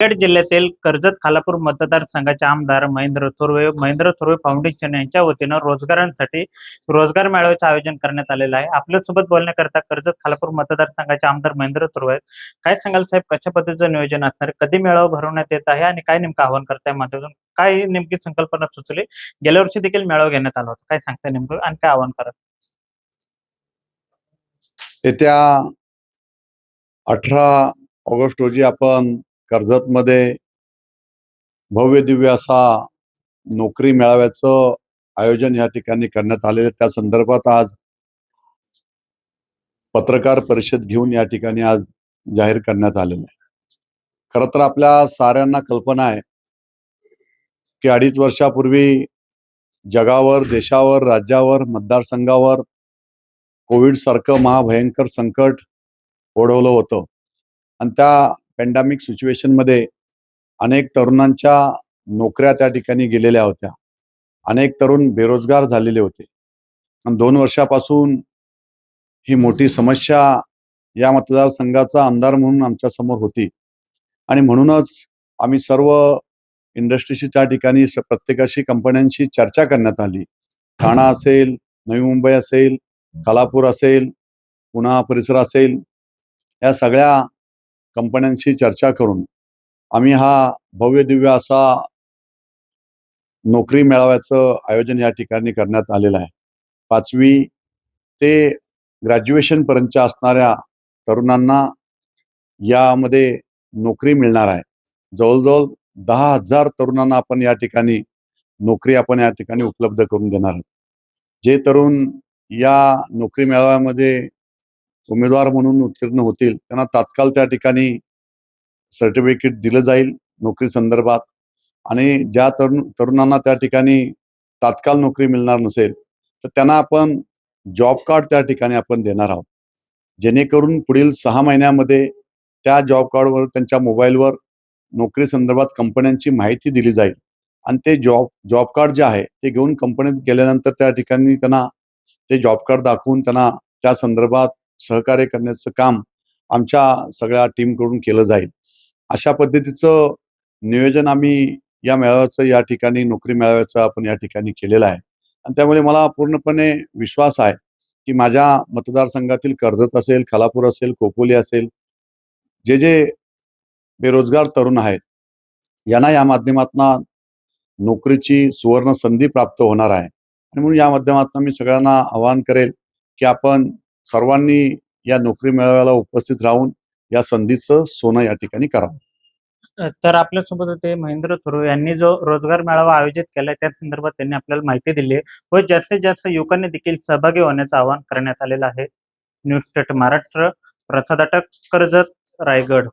रायगड जिल्ह्यातील कर्जत खालापूर मतदारसंघाचे आमदार महेंद्र थोरवे महेंद्र थोरवे फाउंडेशन यांच्या वतीनं रोजगारांसाठी रोजगार मेळाव्याचं आयोजन करण्यात आलेलं आहे. आपल्यासोबत बोलण्याकरता कर्जत खालापूर मतदारसंघाचे आमदार महेंद्र थोरवे आहेत. काय सांगाल साहेब? कशा पद्धतीचं नियोजन असणार? कधी मेळावा भरवण्यात येत आहे आणि काय नेमकं आवाहन करताय माध्यमातून? काय नेमकी संकल्पना सुचली? गेल्या वर्षी देखील मेळावा घेण्यात आला होता. काय सांगताय नेमकं आणि काय आवाहन करत येत्या अठरा ऑगस्ट रोजी आपण कर्जतमध्ये भव्य दिव्य असा नोकरी मेळाव्याचं आयोजन या ठिकाणी करण्यात आलेलं त्या संदर्भात आज पत्रकार परिषद घेऊन या ठिकाणी आज जाहीर करण्यात आलेलं आहे. खरं तर आपल्या साऱ्यांना कल्पना आहे की अडीच वर्षापूर्वी जगावर देशावर राज्यावर मतदारसंघावर कोविड सारखं महाभयंकर संकट ओढवलं होतं. आणि त्या पॅन्डेमिक सिच्युएशनमध्ये अनेक तरुणांच्या नोकऱ्या त्या ठिकाणी गेलेल्या होत्या. अनेक तरुण बेरोजगार झालेले होते. दोन वर्षापासून ही मोठी समस्या या मतदारसंघाचा आमदार म्हणून आमच्यासमोर होती. आणि म्हणूनच आम्ही सर्व इंडस्ट्रीशी त्या ठिकाणी प्रत्येकाशी कंपन्यांशी चर्चा करण्यात आली. ठाणा असेल नवी मुंबई असेल खालापूर असेल पुणा परिसर असेल या सगळ्या कंपन्यांशी चर्चा करून आम्ही हा भव्य दिव्य असा नोकरी मेळाव्याचं आयोजन या ठिकाणी करण्यात आलेलं आहे. पाचवी ते ग्रॅज्युएशन पर्यंतच्या असणाऱ्या तरुणांना यामध्ये नोकरी मिळणार आहे. जवळजवळ दहा हजार तरुणांना आपण या ठिकाणी नोकरी आपण या ठिकाणी उपलब्ध करून देणार आहोत. जे तरुण या नोकरी मेळाव्यामध्ये उमेदवार म्हणून उत्तीर्ण होतील त्यांना तात्काळ त्या ठिकाणी सर्टिफिकेट दिलं जाईल नोकरी संदर्भात. आणि ज्या तरुण तरुणांना त्या ठिकाणी तात्काळ नोकरी मिळणार नसेल तर त्यांना आपण जॉब कार्ड त्या ठिकाणी आपण देणार आहोत. जेणेकरून पुढील सहा महिन्यामध्ये त्या जॉब कार्डवर त्यांच्या मोबाईलवर नोकरी संदर्भात कंपन्यांची माहिती दिली जाईल. आणि ते जॉब जॉब कार्ड जे आहे ते घेऊन कंपनीत गेल्यानंतर त्या ठिकाणी त्यांना ते जॉब कार्ड दाखवून त्यांना त्या संदर्भात सहकार्य करण्याचं काम आमच्या सगळ्या टीमकडून केलं जाईल. अशा पद्धतीचं नियोजन आम्ही या मेळाव्याचं या ठिकाणी नोकरी मेळाव्याचं आपण या ठिकाणी केलेलं आहे. आणि त्यामुळे मला पूर्णपणे विश्वास आहे की माझ्या मतदारसंघातील कर्जत असेल खालापूर असेल खोपोली असेल जे जे बेरोजगार तरुण आहेत यांना या माध्यमातून नोकरीची सुवर्ण संधी प्राप्त होणार आहे. आणि म्हणून या माध्यमातून मी सगळ्यांना आवाहन करेल की आपण सर्वांनी या नोकरी मेळाव्याला उपस्थित राहून या संधीचं सोनं या ठिकाणी करावं तर आपल्यासोबत ते महेंद्र थोरवे यांनी जो रोजगार मेळावा आयोजित केलाय त्या संदर्भात त्यांनी आपल्याला माहिती दिली आहे. व जास्तीत जास्त युवकांनी देखील सहभागी होण्याचं आवाहन करण्यात आलेलं आहे. News state Maharashtra Prasad Karjat Raigad.